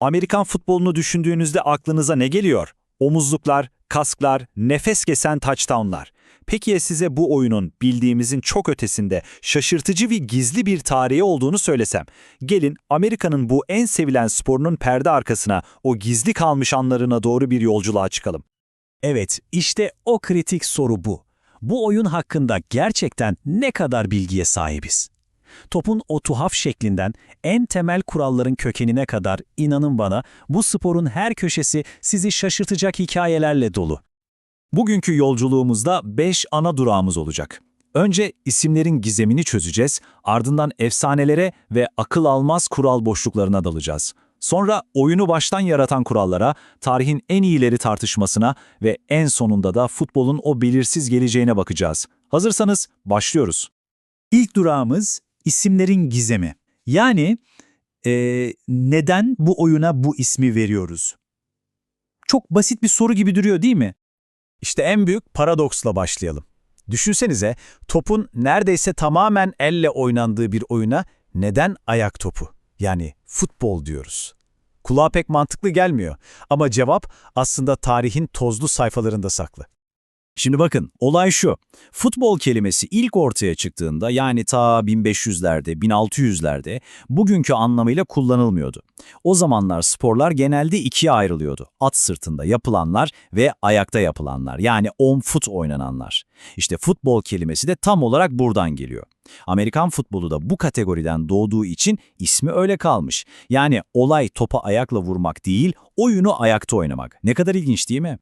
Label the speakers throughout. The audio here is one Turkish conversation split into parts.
Speaker 1: Amerikan futbolunu düşündüğünüzde aklınıza ne geliyor? Omuzluklar, kasklar, nefes kesen touchdownlar. Peki ya size bu oyunun bildiğimizin çok ötesinde şaşırtıcı ve gizli bir tarihi olduğunu söylesem? Gelin Amerika'nın bu en sevilen sporunun perde arkasına, o gizli kalmış anlarına doğru bir yolculuğa çıkalım.
Speaker 2: Evet, işte o kritik soru bu. Bu oyun hakkında gerçekten ne kadar bilgiye sahibiz? Topun o tuhaf şeklinden en temel kuralların kökenine kadar inanın bana bu sporun her köşesi sizi şaşırtacak hikayelerle dolu.
Speaker 1: Bugünkü yolculuğumuzda 5 ana durağımız olacak. Önce isimlerin gizemini çözeceğiz, ardından efsanelere ve akıl almaz kural boşluklarına dalacağız. Sonra oyunu baştan yaratan kurallara, tarihin en iyileri tartışmasına ve en sonunda da futbolun o belirsiz geleceğine bakacağız. Hazırsanız başlıyoruz.
Speaker 3: İlk durağımız isimlerin gizemi. Yani eee, neden bu oyuna bu ismi veriyoruz? Çok basit bir soru gibi duruyor değil mi?
Speaker 2: İşte en büyük paradoksla başlayalım. Düşünsenize topun neredeyse tamamen elle oynandığı bir oyuna neden ayak topu yani futbol diyoruz? Kulağa pek mantıklı gelmiyor ama cevap aslında tarihin tozlu sayfalarında saklı.
Speaker 1: Şimdi bakın, olay şu. Futbol kelimesi ilk ortaya çıktığında yani ta 1500'lerde, 1600'lerde bugünkü anlamıyla kullanılmıyordu. O zamanlar sporlar genelde ikiye ayrılıyordu. At sırtında yapılanlar ve ayakta yapılanlar yani on foot oynananlar. İşte futbol kelimesi de tam olarak buradan geliyor. Amerikan futbolu da bu kategoriden doğduğu için ismi öyle kalmış. Yani olay topa ayakla vurmak değil, oyunu ayakta oynamak. Ne kadar ilginç değil mi?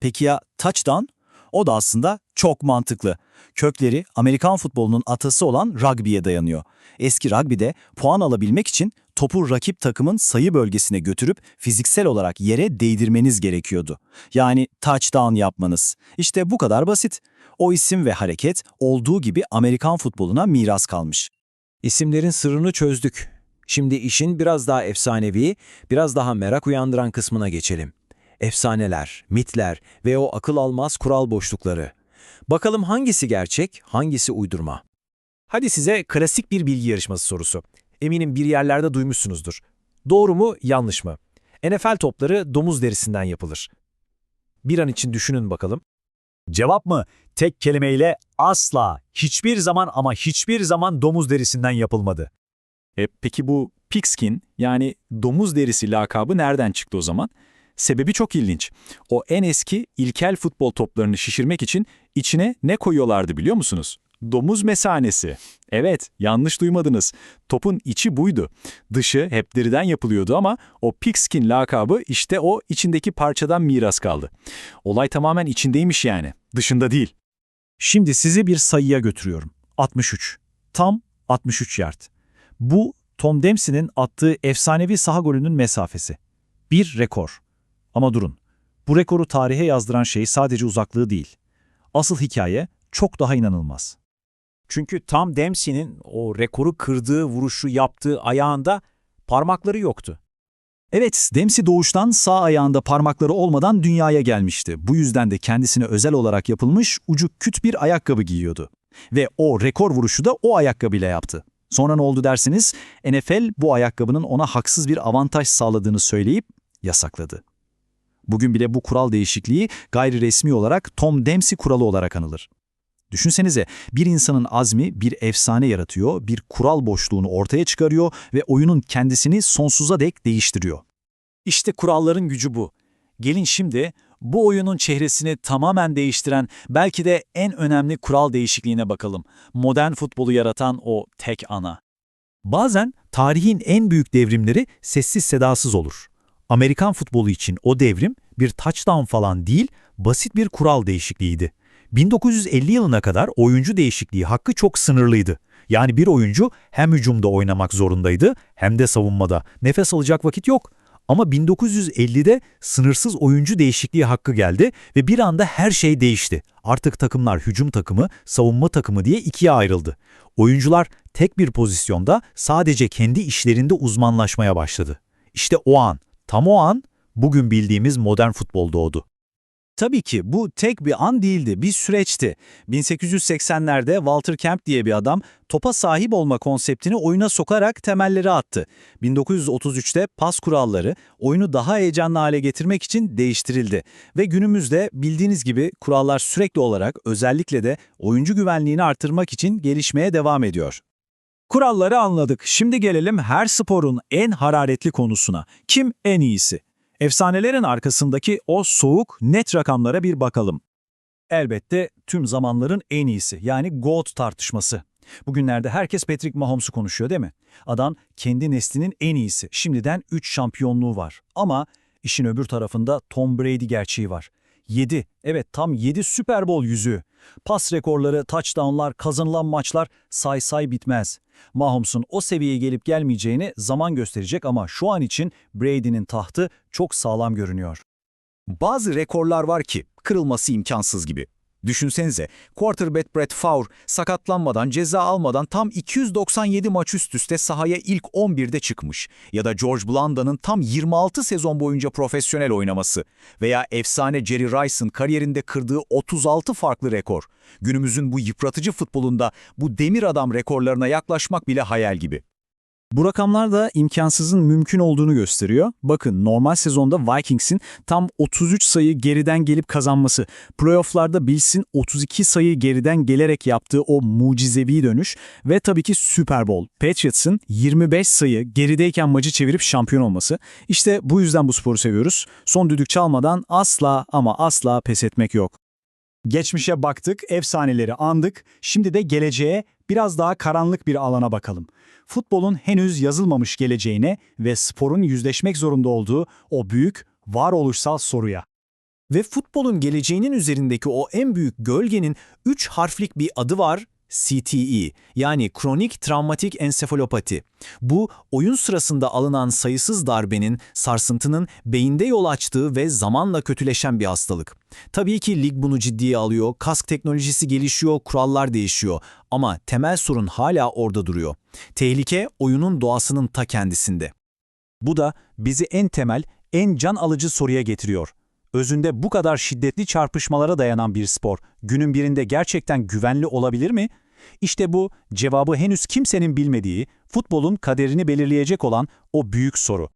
Speaker 1: Peki ya touchdown? O da aslında çok mantıklı. Kökleri Amerikan futbolunun atası olan rugby'ye dayanıyor. Eski rugby'de puan alabilmek için topu rakip takımın sayı bölgesine götürüp fiziksel olarak yere değdirmeniz gerekiyordu. Yani touchdown yapmanız. İşte bu kadar basit. O isim ve hareket olduğu gibi Amerikan futboluna miras kalmış.
Speaker 4: İsimlerin sırrını çözdük. Şimdi işin biraz daha efsanevi, biraz daha merak uyandıran kısmına geçelim. Efsaneler, mitler ve o akıl almaz kural boşlukları. Bakalım hangisi gerçek, hangisi uydurma? Hadi size klasik bir bilgi yarışması sorusu. Eminim bir yerlerde duymuşsunuzdur. Doğru mu, yanlış mı? NFL topları domuz derisinden yapılır. Bir an için düşünün bakalım.
Speaker 2: Cevap mı? Tek kelimeyle asla, hiçbir zaman ama hiçbir zaman domuz derisinden yapılmadı.
Speaker 1: E, peki bu pigskin yani domuz derisi lakabı nereden çıktı o zaman? Sebebi çok ilginç. O en eski ilkel futbol toplarını şişirmek için içine ne koyuyorlardı biliyor musunuz? Domuz mesanesi. Evet, yanlış duymadınız. Topun içi buydu. Dışı hep deriden yapılıyordu ama o pigskin lakabı işte o içindeki parçadan miras kaldı. Olay tamamen içindeymiş yani, dışında değil.
Speaker 3: Şimdi sizi bir sayıya götürüyorum. 63. Tam 63 yard. Bu Tom Dempsey'nin attığı efsanevi saha golünün mesafesi. Bir rekor. Ama durun. Bu rekoru tarihe yazdıran şey sadece uzaklığı değil. Asıl hikaye çok daha inanılmaz.
Speaker 4: Çünkü Tom Dempsey'nin o rekoru kırdığı vuruşu yaptığı ayağında parmakları yoktu.
Speaker 3: Evet, Dempsey doğuştan sağ ayağında parmakları olmadan dünyaya gelmişti. Bu yüzden de kendisine özel olarak yapılmış ucu küt bir ayakkabı giyiyordu. Ve o rekor vuruşu da o ayakkabıyla yaptı. Sonra ne oldu dersiniz? NFL bu ayakkabının ona haksız bir avantaj sağladığını söyleyip yasakladı. Bugün bile bu kural değişikliği gayri resmi olarak Tom Dempsey kuralı olarak anılır. Düşünsenize bir insanın azmi bir efsane yaratıyor, bir kural boşluğunu ortaya çıkarıyor ve oyunun kendisini sonsuza dek değiştiriyor.
Speaker 2: İşte kuralların gücü bu. Gelin şimdi bu oyunun çehresini tamamen değiştiren belki de en önemli kural değişikliğine bakalım. Modern futbolu yaratan o tek ana. Bazen tarihin en büyük devrimleri sessiz sedasız olur. Amerikan futbolu için o devrim bir touchdown falan değil, basit bir kural değişikliğiydi. 1950 yılına kadar oyuncu değişikliği hakkı çok sınırlıydı. Yani bir oyuncu hem hücumda oynamak zorundaydı hem de savunmada. Nefes alacak vakit yok. Ama 1950'de sınırsız oyuncu değişikliği hakkı geldi ve bir anda her şey değişti. Artık takımlar hücum takımı, savunma takımı diye ikiye ayrıldı. Oyuncular tek bir pozisyonda sadece kendi işlerinde uzmanlaşmaya başladı. İşte o an, tam o an bugün bildiğimiz modern futbol doğdu.
Speaker 3: Tabii ki bu tek bir an değildi, bir süreçti. 1880'lerde Walter Camp diye bir adam topa sahip olma konseptini oyuna sokarak temelleri attı. 1933'te pas kuralları oyunu daha heyecanlı hale getirmek için değiştirildi. Ve günümüzde bildiğiniz gibi kurallar sürekli olarak özellikle de oyuncu güvenliğini artırmak için gelişmeye devam ediyor.
Speaker 1: Kuralları anladık. Şimdi gelelim her sporun en hararetli konusuna. Kim en iyisi? Efsanelerin arkasındaki o soğuk, net rakamlara bir bakalım. Elbette tüm zamanların en iyisi yani GOAT tartışması. Bugünlerde herkes Patrick Mahomes'u konuşuyor değil mi? Adam kendi neslinin en iyisi. Şimdiden 3 şampiyonluğu var. Ama işin öbür tarafında Tom Brady gerçeği var. 7, evet tam 7 Super Bowl yüzüğü. Pas rekorları, touchdownlar, kazanılan maçlar say say bitmez. Mahomes'un o seviyeye gelip gelmeyeceğini zaman gösterecek ama şu an için Brady'nin tahtı çok sağlam görünüyor.
Speaker 5: Bazı rekorlar var ki kırılması imkansız gibi. Düşünsenize, quarterback Brett Favre sakatlanmadan, ceza almadan tam 297 maç üst üste sahaya ilk 11'de çıkmış. Ya da George Blanda'nın tam 26 sezon boyunca profesyonel oynaması. Veya efsane Jerry Rice'ın kariyerinde kırdığı 36 farklı rekor. Günümüzün bu yıpratıcı futbolunda bu demir adam rekorlarına yaklaşmak bile hayal gibi.
Speaker 3: Bu rakamlar da imkansızın mümkün olduğunu gösteriyor. Bakın normal sezonda Vikings'in tam 33 sayı geriden gelip kazanması, playofflarda Bills'in 32 sayı geriden gelerek yaptığı o mucizevi dönüş ve tabii ki Super Bowl, Patriots'ın 25 sayı gerideyken maçı çevirip şampiyon olması. İşte bu yüzden bu sporu seviyoruz. Son düdük çalmadan asla ama asla pes etmek yok. Geçmişe baktık, efsaneleri andık. Şimdi de geleceğe biraz daha karanlık bir alana bakalım. Futbolun henüz yazılmamış geleceğine ve sporun yüzleşmek zorunda olduğu o büyük varoluşsal soruya.
Speaker 4: Ve futbolun geleceğinin üzerindeki o en büyük gölgenin 3 harflik bir adı var, CTE yani kronik travmatik ensefalopati. Bu oyun sırasında alınan sayısız darbenin, sarsıntının beyinde yol açtığı ve zamanla kötüleşen bir hastalık. Tabii ki lig bunu ciddiye alıyor, kask teknolojisi gelişiyor, kurallar değişiyor ama temel sorun hala orada duruyor. Tehlike oyunun doğasının ta kendisinde.
Speaker 3: Bu da bizi en temel, en can alıcı soruya getiriyor. Özünde bu kadar şiddetli çarpışmalara dayanan bir spor, günün birinde gerçekten güvenli olabilir mi? İşte bu, cevabı henüz kimsenin bilmediği, futbolun kaderini belirleyecek olan o büyük soru.